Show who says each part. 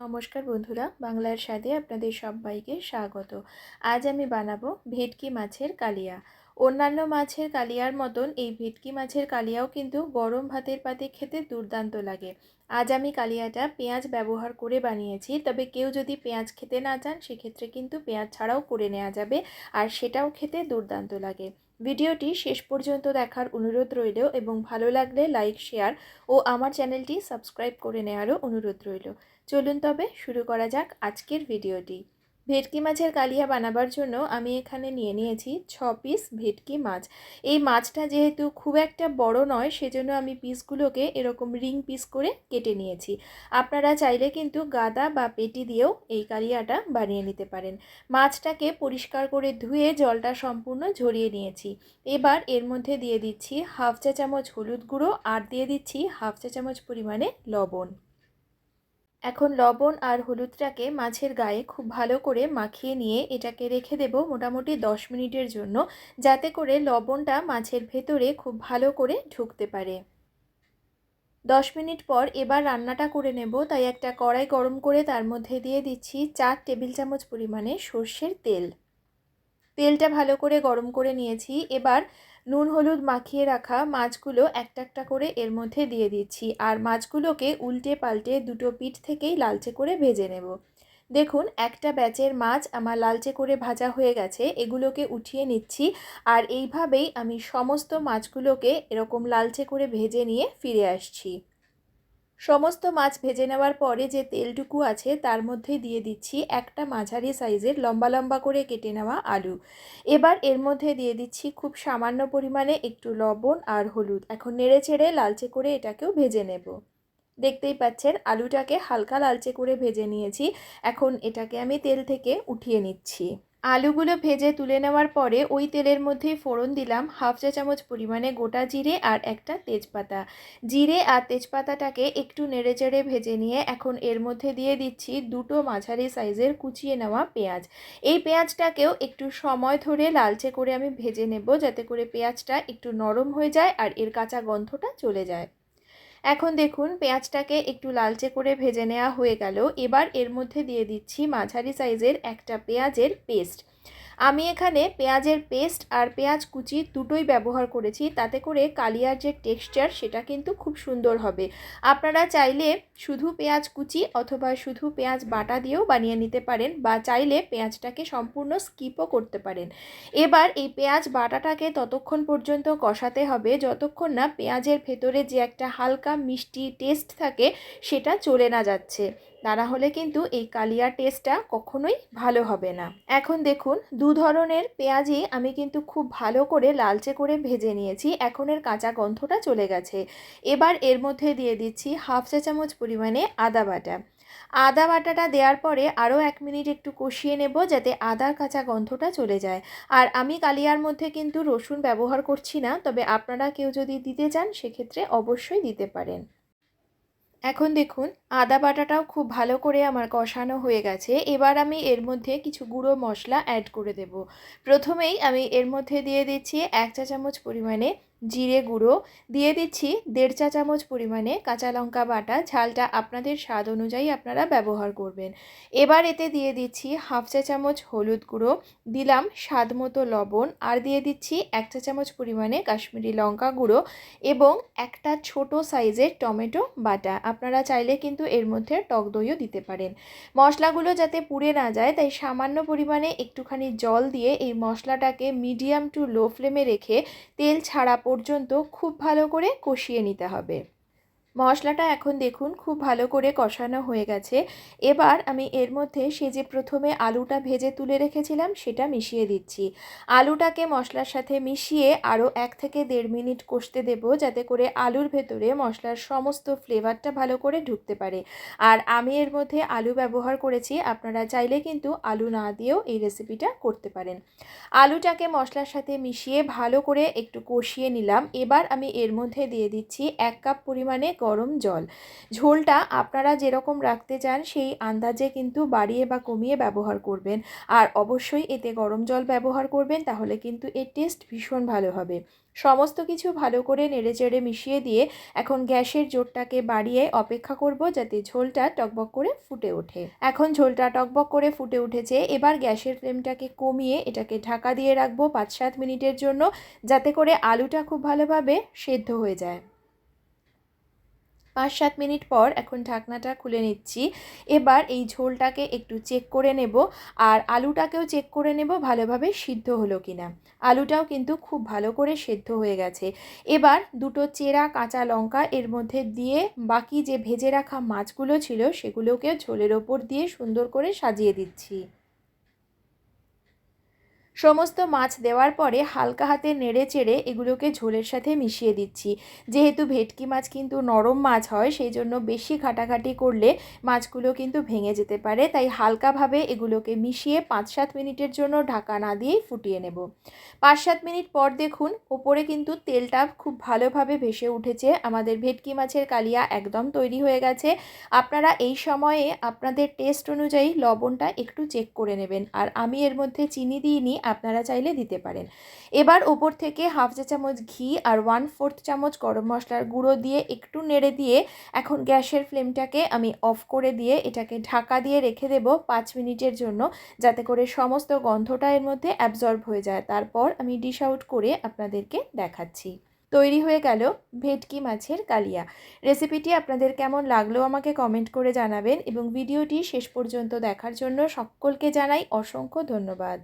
Speaker 1: নমস্কার বন্ধুরা, বাংলার স্বাদে আপনাদের সবাইকে স্বাগত। আজ আমি বানাবো ভেটকি মাছের কালিয়া। অন্যান্য মাছের কালিয়ার মতন এই ভেটকি মাছের কালিয়াও কিন্তু গরম ভাতের পাতে খেতে দুর্দান্ত লাগে। আজ আমি কালিয়াটা পেঁয়াজ ব্যবহার করে বানিয়েছি, তবে কেউ যদি পেঁয়াজ খেতে না চান, সেক্ষেত্রে কিন্তু পেঁয়াজ ছাড়াও করে নেওয়া যাবে আর সেটাও খেতে দুর্দান্ত লাগে। ভিডিওটি শেষ পর্যন্ত দেখার অনুরোধ রইল এবং ভালো লাগলে লাইক, শেয়ার ও আমার চ্যানেলটি সাবস্ক্রাইব করে নেওয়ারও অনুরোধ রইল। চলুন তবে শুরু করা যাক আজকের ভিডিওটি। ভেটকি মাছের কালিয়া বানাবার জন্য আমি এখানে নিয়ে নিয়েছি ছ পিস ভেটকি মাছ। এই মাছটা যেহেতু খুব একটা বড় নয়, সেজন্য আমি পিসগুলোকে এরকম রিং পিস করে কেটে নিয়েছি। আপনারা চাইলে কিন্তু গাদা বা পেটি দিয়েও এই কালিয়াটা বানিয়ে নিতে পারেন। মাছটাকে পরিষ্কার করে ধুয়ে জলটা সম্পূর্ণ ঝরিয়ে নিয়েছি। এবার এর মধ্যে দিয়ে দিচ্ছি হাফ চা চামচ হলুদ গুঁড়ো আর দিয়ে দিচ্ছি হাফ চা চামচ পরিমাণে লবণ। এখন লবণ আর হলুদটাকে মাছের গায়ে খুব ভালো করে মাখিয়ে নিয়ে এটাকে রেখে দেব মোটামুটি দশ মিনিটের জন্য, যাতে করে লবণটা মাছের ভেতরে খুব ভালো করে ঢুকতে পারে। দশ মিনিট পর এবার রান্নাটা করে নেব, তাই একটা কড়াই গরম করে তার মধ্যে দিয়ে দিচ্ছি চার টেবিল চামচ পরিমাণে সর্ষের তেল। তেলটা ভালো করে গরম করে নিয়েছি, এবার নুন, হলুদ মাখিয়ে রাখা মাছগুলো একটা একটা করে এর মধ্যে দিয়ে দিচ্ছি। আর মাছগুলোকে উল্টে পাল্টে দুটো পিঠ থেকেই লালচে করে ভেজে নেব। দেখুন, একটা ব্যাচের মাছ আমার লালচে করে ভাজা হয়ে গেছে, এগুলোকে উঠিয়ে নিচ্ছি। আর এইভাবেই আমি সমস্ত মাছগুলোকে এরকম লালচে করে ভেজে নিয়ে ফিরে আসছি। সমস্ত মাছ ভেজে নেওয়ার পরে যে তেলটুকু আছে তার মধ্যে দিয়ে দিচ্ছি একটা মাঝারি সাইজের লম্বা লম্বা করে কেটে নেওয়া আলু। এবার এর মধ্যে দিয়ে দিচ্ছি খুব সামান্য পরিমাণে একটু লবণ আর হলুদ। এখন নেড়ে চেড়ে লালচে করে এটাকেও ভেজে নেব। দেখতেই পাচ্ছেন, আলুটাকে হালকা লালচে করে ভেজে নিয়েছি। এখন এটাকে আমি তেল থেকে উঠিয়ে নিচ্ছি। আলুগুলো ভেজে তুলে নেওয়ার পরে ওই তেলের মধ্যেই ফোড়ন দিলাম হাফ চা চামচ পরিমাণে গোটা জিরে আর একটা তেজপাতা। জিরে আর তেজপাতাটাকে একটু নেড়েচেড়ে ভেজে নিয়ে এখন এর মধ্যে দিয়ে দিচ্ছি দুটো মাঝারি সাইজের কুচিয়ে নেওয়া পেঁয়াজ। এই পেঁয়াজটাকেও একটু সময় ধরে লালচে করে আমি ভেজে নেব যাতে করে পেঁয়াজটা একটু নরম হয়ে যায় আর এর কাঁচা গন্ধটা চলে যায়। এখন দেখুন, পেঁয়াজটাকে একটু লালচে করে ভেজে নেওয়া হয়ে গেল। এবার এর মধ্যে দিয়ে দিচ্ছি মাঝারি সাইজের একটা পেঁয়াজের পেস্ট। আমি এখানে পেঁয়াজের পেস্ট আর পেঁয়াজ কুচি দুটোই ব্যবহার করেছি। তাতে করে কালিয়ার যে টেক্সচার, সেটা কিন্তু খুব সুন্দর হবে। আপনারা চাইলে শুধু পেঁয়াজ কুচি অথবা শুধু পেঁয়াজ বাটা দিয়েও বানিয়ে নিতে পারেন বা চাইলে পেঁয়াজটাকে সম্পূর্ণ স্কিপও করতে পারেন। এবার এই পেঁয়াজ বাটাটাকে ততক্ষণ পর্যন্ত কষাতে হবে। যতক্ষণ না পেঁয়াজের ভেতরে যে একটা হালকা মিষ্টি টেস্ট থাকে, সেটা চলে না যাচ্ছে। তা না হলে কিন্তু এই কালিয়া টেস্টটা কখনোই ভালো হবে না। এখন দেখুন, দু ধরনের পেঁয়াজই আমি কিন্তু খুব ভালো করে লালচে করে ভেজে নিয়েছি এখন এর কাঁচা গন্ধটা চলে গেছে। এবার এর মধ্যে দিয়ে দিচ্ছি হাফ চা চামচ পরিমাণে আদা বাটা। আদা বাটাটা দেওয়ার পরে আরও এক মিনিট একটু কষিয়ে নেব যাতে আদার কাঁচা গন্ধটা চলে যায়। আর আমি কালিয়ার মধ্যে কিন্তু রসুন ব্যবহার করছি না, তবে আপনারা কেউ যদি দিতে চান সেক্ষেত্রে অবশ্যই দিতে পারেন। এখন দেখুন, আদা বাটাটাও খুব ভালো করে আমার কষানো হয়ে গেছে। এবার আমি এর মধ্যে কিছু গুঁড়ো মশলা অ্যাড করে দেব। প্রথমেই আমি এর মধ্যে দিয়ে দিচ্ছি এক চা চামচ পরিমাণে জিরে গুঁড়ো দিয়ে দিচ্ছি দেড় চা চামচ পরিমাণে কাঁচা লঙ্কা বাটা। ঝালটা আপনাদের স্বাদ অনুযায়ী আপনারা ব্যবহার করবেন। এবার এতে দিয়ে দিচ্ছি হাফ চা চামচ হলুদ গুঁড়ো, দিলাম স্বাদ মতো লবণ আর দিয়ে দিচ্ছি এক চা চামচ পরিমাণে কাশ্মীরি লঙ্কা গুঁড়ো এবং একটা ছোট সাইজের টমেটো বাটা। আপনারা চাইলে কিন্তু এর মধ্যে টক দইও দিতে পারেন। মশলাগুলো যাতে পুড়ে না যায়, তাই সামান্য পরিমাণে একটুখানি জল দিয়ে এই মশলাটাকে মিডিয়াম টু লো ফ্লেমে রেখে তেল ছাড়া পর্যন্ত খুব ভালো করে কষিয়ে নিতে হবে। মশলাটা এখন দেখুন খুব ভালো করে কষানো হয়ে গেছে। এবার আমি এর মধ্যে সে যে প্রথমে আলুটা ভেজে তুলে রেখেছিলাম সেটা মিশিয়ে দিচ্ছি। আলুটাকে মশলার সাথে মিশিয়ে আরও এক থেকে দেড় মিনিট কষতে দেব যাতে করে আলুর ভেতরে মশলার সমস্ত ফ্লেভারটা ভালো করে ঢুকতে পারে। আর আমি এর মধ্যে আলু ব্যবহার করেছি, আপনারা চাইলে কিন্তু আলু না দিয়েও এই রেসিপিটা করতে পারেন। আলুটাকে মশলার সাথে মিশিয়ে ভালো করে একটু কষিয়ে নিলাম। এবার আমি এর মধ্যে দিয়ে দিচ্ছি এক কাপ পরিমাণে গরম জল। ঝোলটা আপনারা যেরকম রাখতে চান, সেই আন্দাজে কিন্তু বাড়িয়ে বা কমিয়ে ব্যবহার করবেন। আর অবশ্যই এতে গরম জল ব্যবহার করবেন, তাহলে কিন্তু এর টেস্ট ভীষণ ভালো হবে। সমস্ত কিছু ভালো করে নেড়েচেড়ে মিশিয়ে দিয়ে এখন গ্যাসের জোরটাকে বাড়িয়ে অপেক্ষা করব যাতে ঝোলটা টকবক করে ফুটে ওঠে। এখন ঝোলটা টকবক করে ফুটে উঠেছে। এবার গ্যাসের ফ্লেমটাকে কমিয়ে এটাকে ঢাকা দিয়ে রাখব পাঁচ সাত মিনিটের জন্য, যাতে করে আলুটা খুব ভালোভাবে সেদ্ধ হয়ে যায়। পাঁচ সাত মিনিট পর এখন ঢাকনাটা খুলে নিচ্ছি। এবার এই ঝোলটাকে একটু চেক করে নেব। আর আলুটাকেও চেক করে নেব ভালোভাবে সিদ্ধ হলো কিনা। আলুটাও কিন্তু খুব ভালো করে সেদ্ধ হয়ে গেছে। এবার দুটো চেরা কাঁচা লঙ্কা এর মধ্যে দিয়ে বাকি যে ভেজে রাখা মাছগুলো ছিল সেগুলোকে ঝোলের ওপর দিয়ে সুন্দর করে সাজিয়ে দিচ্ছি। সমস্ত মাছ দেওয়ার পরে হালকা হাতে নেড়ে চেড়ে এগুলোকে ঝোলের সাথে মিশিয়ে দিচ্ছি। যেহেতু ভেটকি মাছ কিন্তু নরম মাছ হয়, সেই জন্য বেশি ঘাটাঘাটি করলে মাছগুলো কিন্তু ভেঙে যেতে পারে। তাই হালকাভাবে এগুলোকে মিশিয়ে পাঁচ সাত মিনিটের জন্য ঢাকা না দিয়েই ফুটিয়ে নেব। পাঁচ সাত মিনিট পর দেখুন, ওপরে কিন্তু তেলটা খুব ভালোভাবে ভেসে উঠেছে। আমাদের ভেটকি মাছের কালিয়া একদম তৈরি হয়ে গেছে। আপনারা এই সময়ে আপনাদের টেস্ট অনুযায়ী লবণটা একটু চেক করে নেবেন। আর আমি এর মধ্যে চিনি দিইনি আপনারা চাইলে দিতে পারেন। এবার ওপর থেকে হাফ চা চামচ ঘি আর ওয়ান ফোর্থ চামচ গরম মশলার গুঁড়ো দিয়ে একটু নেড়ে দিয়ে এখন গ্যাসের ফ্লেমটাকে আমি অফ করে দিয়ে এটাকে ঢাকা দিয়ে রেখে দেব পাঁচ মিনিটের জন্য যাতে করে সমস্ত গন্ধটা এর মধ্যে অ্যাবজর্ব হয়ে যায়। তারপর আমি ডিশ আউট করে আপনাদেরকে দেখাচ্ছি। তৈরি হয়ে গেল ভেটকি মাছের কালিয়া। রেসিপিটি আপনাদের কেমন লাগল আমাকে কমেন্ট করে জানাবেন এবং ভিডিওটি শেষ পর্যন্ত দেখার জন্য সকলকে জানাই অসংখ্য ধন্যবাদ।